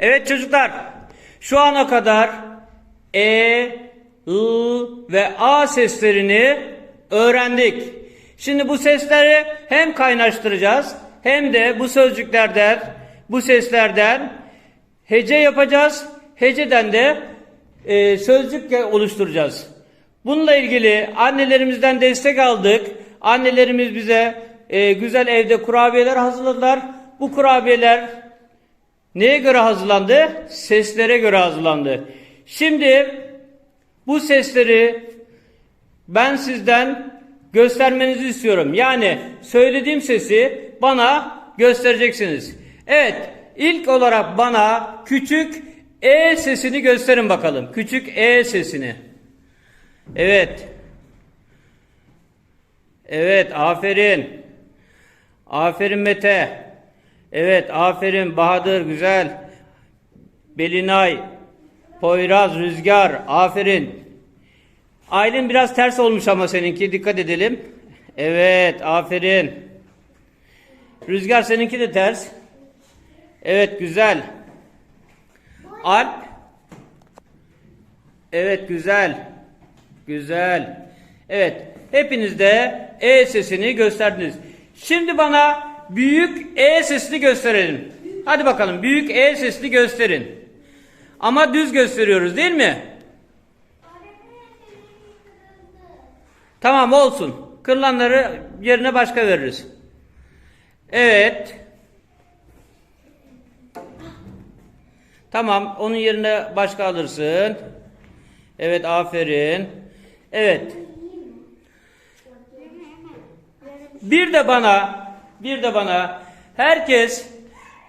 Evet çocuklar, şu ana kadar E, I ve A seslerini öğrendik. Şimdi bu sesleri hem kaynaştıracağız hem de bu sözcüklerden, bu seslerden hece yapacağız. Heceden de e, sözcük oluşturacağız. Bununla ilgili annelerimizden destek aldık. Annelerimiz bize e, güzel evde kurabiyeler hazırladılar. Bu kurabiyeler Neye göre hazırlandı? Seslere göre hazırlandı. Şimdi bu sesleri ben sizden göstermenizi istiyorum. Yani söylediğim sesi bana göstereceksiniz. Evet, ilk olarak bana küçük E sesini gösterin bakalım. Küçük E sesini. Evet. Evet, aferin. Aferin Mete. Evet, aferin Bahadır, güzel. Belinay, Poyraz, Rüzgar, aferin. Aylin biraz ters olmuş ama seninki, dikkat edelim. Evet, aferin. Rüzgar seninki de ters. Evet, güzel. Alp. Evet, güzel. Güzel. Evet, hepiniz de E sesini gösterdiniz. Şimdi bana büyük E sesini gösterelim. Hadi bakalım büyük E sesini gösterin. Ama düz gösteriyoruz değil mi? Tamam olsun. Kırılanları yerine başka veririz. Evet. Tamam onun yerine başka alırsın. Evet aferin. Evet. Bir de bana bir de bana herkes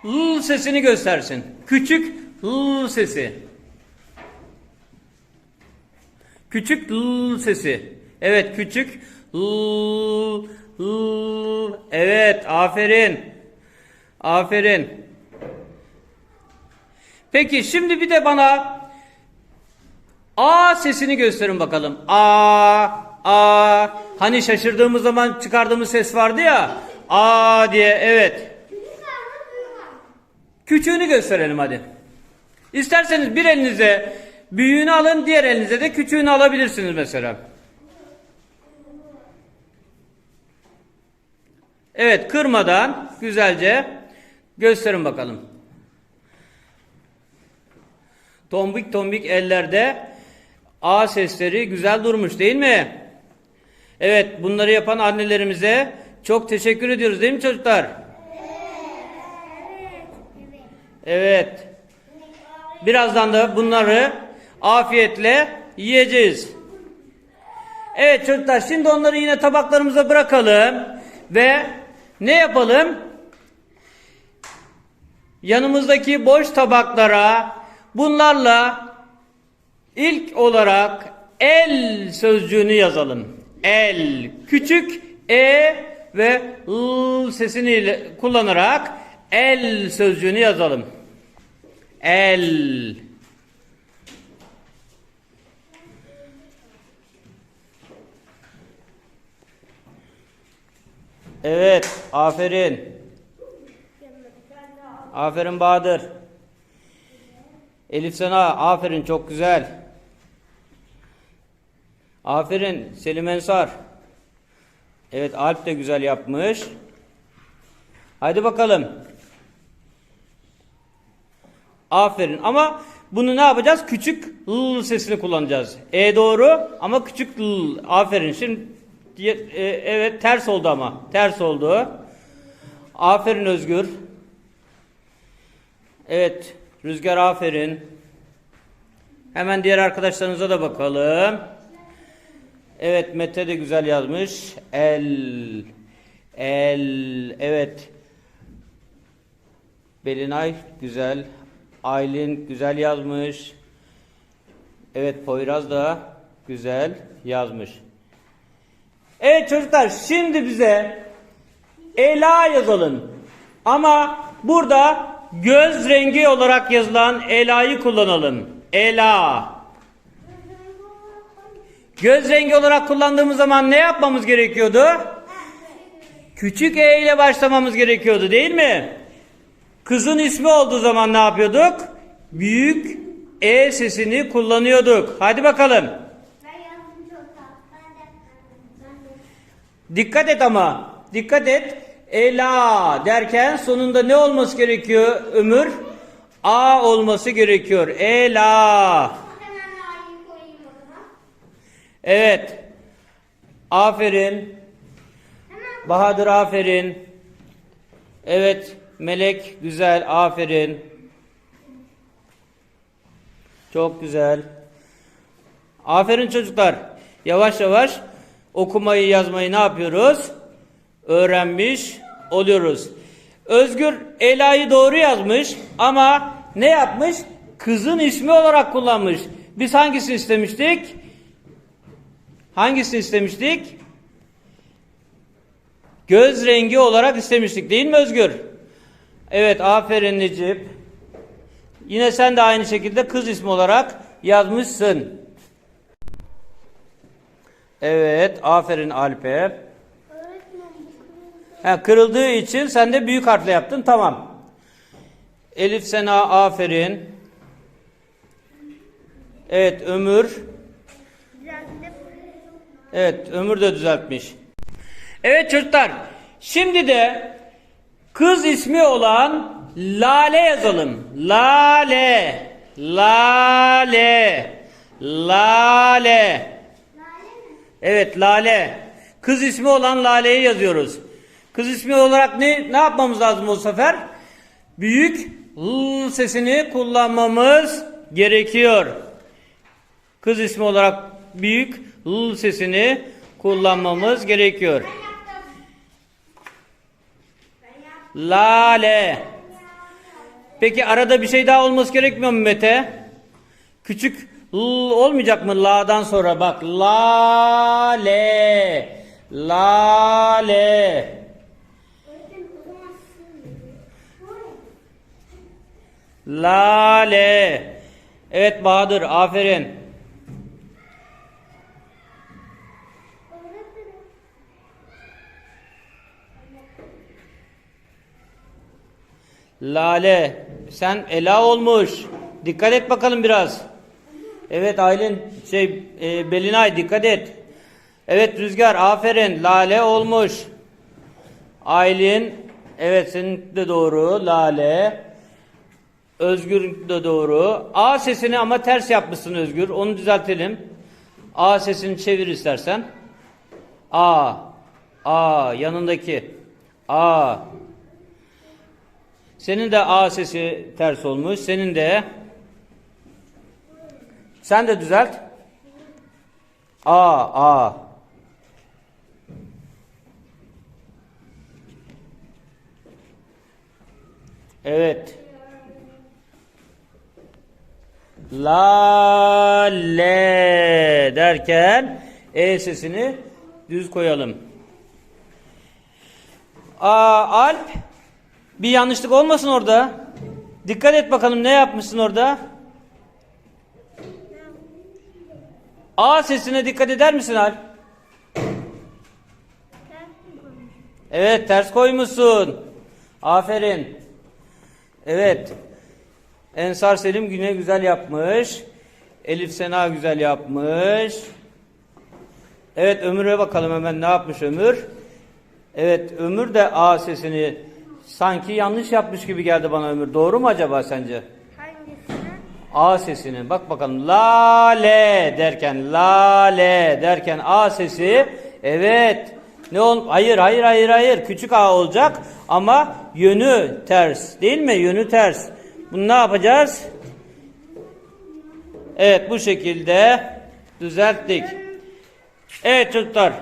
l sesini göstersin. Küçük l sesi. Küçük l sesi. Evet küçük l Evet aferin. Aferin. Peki şimdi bir de bana A sesini gösterin bakalım. A, A. Hani şaşırdığımız zaman çıkardığımız ses vardı ya. A diye evet. Küçüğünü gösterelim hadi. İsterseniz bir elinize büyüğünü alın, diğer elinize de küçüğünü alabilirsiniz mesela. Evet, kırmadan güzelce gösterin bakalım. Tombik tombik ellerde A sesleri güzel durmuş değil mi? Evet, bunları yapan annelerimize çok teşekkür ediyoruz değil mi çocuklar? Evet. Birazdan da bunları afiyetle yiyeceğiz. Evet çocuklar şimdi onları yine tabaklarımıza bırakalım ve ne yapalım? Yanımızdaki boş tabaklara bunlarla ilk olarak el sözcüğünü yazalım. El küçük e ve l sesini kullanarak el sözcüğünü yazalım. El. Evet, aferin. Aferin Bahadır. Elif sana aferin çok güzel. Aferin Selim Ensar. Evet Alp de güzel yapmış. Haydi bakalım. Aferin ama bunu ne yapacağız? Küçük l sesini kullanacağız. E doğru ama küçük l. Aferin. Şimdi e, evet ters oldu ama. Ters oldu. Aferin Özgür. Evet Rüzgar aferin. Hemen diğer arkadaşlarınıza da bakalım. Evet Mete de güzel yazmış. El. El. Evet. Belinay güzel. Aylin güzel yazmış. Evet Poyraz da güzel yazmış. Evet çocuklar şimdi bize Ela yazalım. Ama burada göz rengi olarak yazılan Ela'yı kullanalım. Ela. Göz rengi olarak kullandığımız zaman ne yapmamız gerekiyordu? Küçük E ile başlamamız gerekiyordu değil mi? Kızın ismi olduğu zaman ne yapıyorduk? büyük E sesini kullanıyorduk. Hadi bakalım. Dikkat et ama. Dikkat et. Ela derken sonunda ne olması gerekiyor Ömür? A olması gerekiyor. Ela. Hemen A'yı koyayım o zaman. Evet. Aferin. Bahadır aferin. Evet. Melek güzel. Aferin. Çok güzel. Aferin çocuklar. Yavaş yavaş okumayı yazmayı ne yapıyoruz? Öğrenmiş oluyoruz. Özgür Ela'yı doğru yazmış ama ne yapmış? Kızın ismi olarak kullanmış. Biz hangisini istemiştik? Hangisini istemiştik? Göz rengi olarak istemiştik değil mi Özgür? Evet aferin Necip. Yine sen de aynı şekilde kız ismi olarak yazmışsın. Evet aferin Alp'e. öğretmen bu kırmızı. Ha, kırıldığı için sen de büyük harfle yaptın tamam. Elif Sena aferin. Evet Ömür. Evet Ömür de düzeltmiş. Evet çocuklar şimdi de kız ismi olan Lale yazalım. Lale. Lale. Lale. Evet Lale. Kız ismi olan Lale'yi yazıyoruz. Kız ismi olarak ne ne yapmamız lazım bu sefer? Büyük L sesini kullanmamız gerekiyor. Kız ismi olarak büyük L sesini kullanmamız gerekiyor. Lale. Peki arada bir şey daha olması gerekmiyor mu Mete? Küçük L olmayacak mı la'dan sonra bak. Lale. Lale. Lale. Evet Bahadır aferin. Lale. Sen Ela olmuş. Dikkat et bakalım biraz. Evet Aylin şey e, Belinay dikkat et. Evet Rüzgar aferin. Lale olmuş. Aylin evet senin de doğru. Lale. Özgür de doğru. A sesini ama ters yapmışsın Özgür. Onu düzeltelim. A sesini çevir istersen. A. A yanındaki. A. Senin de A sesi ters olmuş. Senin de. Sen de düzelt. A, A. Evet. La le derken E sesini düz koyalım. Aa, Alp bir yanlışlık olmasın orada. Dikkat et bakalım ne yapmışsın orada? A sesine dikkat eder misin koymuş? Evet ters koymuşsun. Aferin. Evet. Ensar Selim güne güzel yapmış. Elif Sena güzel yapmış. Evet Ömür'e bakalım hemen ne yapmış Ömür. Evet Ömür de A sesini sanki yanlış yapmış gibi geldi bana Ömür. Doğru mu acaba sence? Hangisine? A sesini. Bak bakalım. Lale derken lale derken A sesi. Evet. Ne ol hayır hayır hayır hayır. Küçük A olacak ama yönü ters. Değil mi? Yönü ters. Bunu ne yapacağız? Evet bu şekilde düzelttik. Evet çocuklar